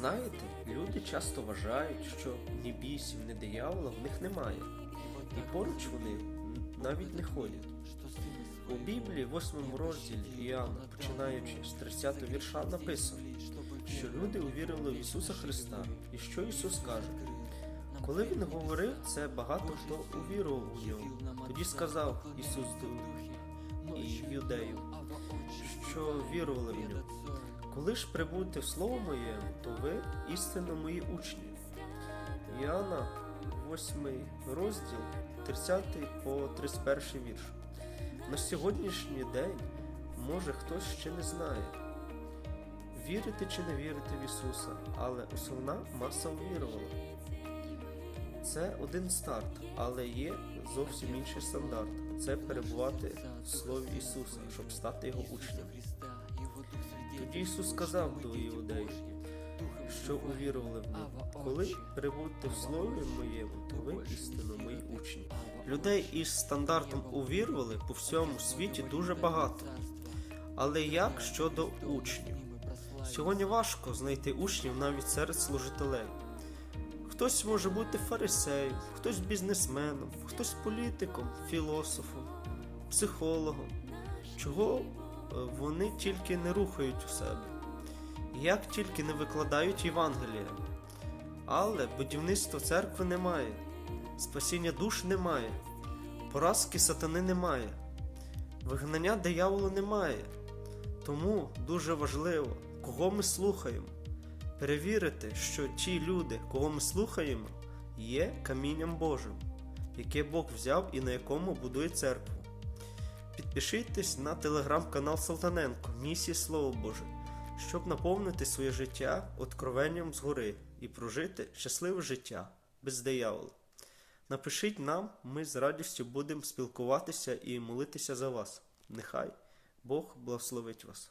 Знаєте, люди часто вважають, що ні бісів, ні диявола в них немає, і поруч вони навіть не ходять. У Біблії, в 8 розділі Іоанна, починаючи з 30 вірша, написано, що люди увірили в Ісуса Христа, і що Ісус каже. Коли він говорив це, багато хто увірував у нього. Тоді сказав Ісус до і юдеїв, що вірували в нього. Коли ж прибудете в Слово моє, то ви істинно мої учні. Іоанна, 8 розділ, 30 по 31 вірш. На сьогоднішній день, може хтось ще не знає, вірити чи не вірити в Ісуса, але основна маса увірувала. Це один старт, але є зовсім інший стандарт. Це перебувати в Слові Ісуса, щоб стати Його учнем. Тоді Ісус сказав до іудеїв, що увірували в нього. Коли перебудете в Слові моєму, то ви істинно мої учні. Людей із стандартом увірували по всьому світі дуже багато. Але як щодо учнів? Сьогодні важко знайти учнів навіть серед служителей. Хтось може бути фарисеєм, хтось бізнесменом, хтось політиком, філософом, психологом. Чого вони тільки не рухають у себе, як тільки не викладають Євангелія. Але будівництва церкви немає, спасіння душ немає, поразки сатани немає, вигнання диявола немає. Тому дуже важливо, кого ми слухаємо перевірити, що ті люди, кого ми слухаємо, є камінням Божим, яке Бог взяв і на якому будує церкву. Підпишіться на телеграм-канал Салтаненко Місія Слово Боже, щоб наповнити своє життя откровенням згори і прожити щасливе життя без диявола. Напишіть нам, ми з радістю будемо спілкуватися і молитися за вас. Нехай Бог благословить вас.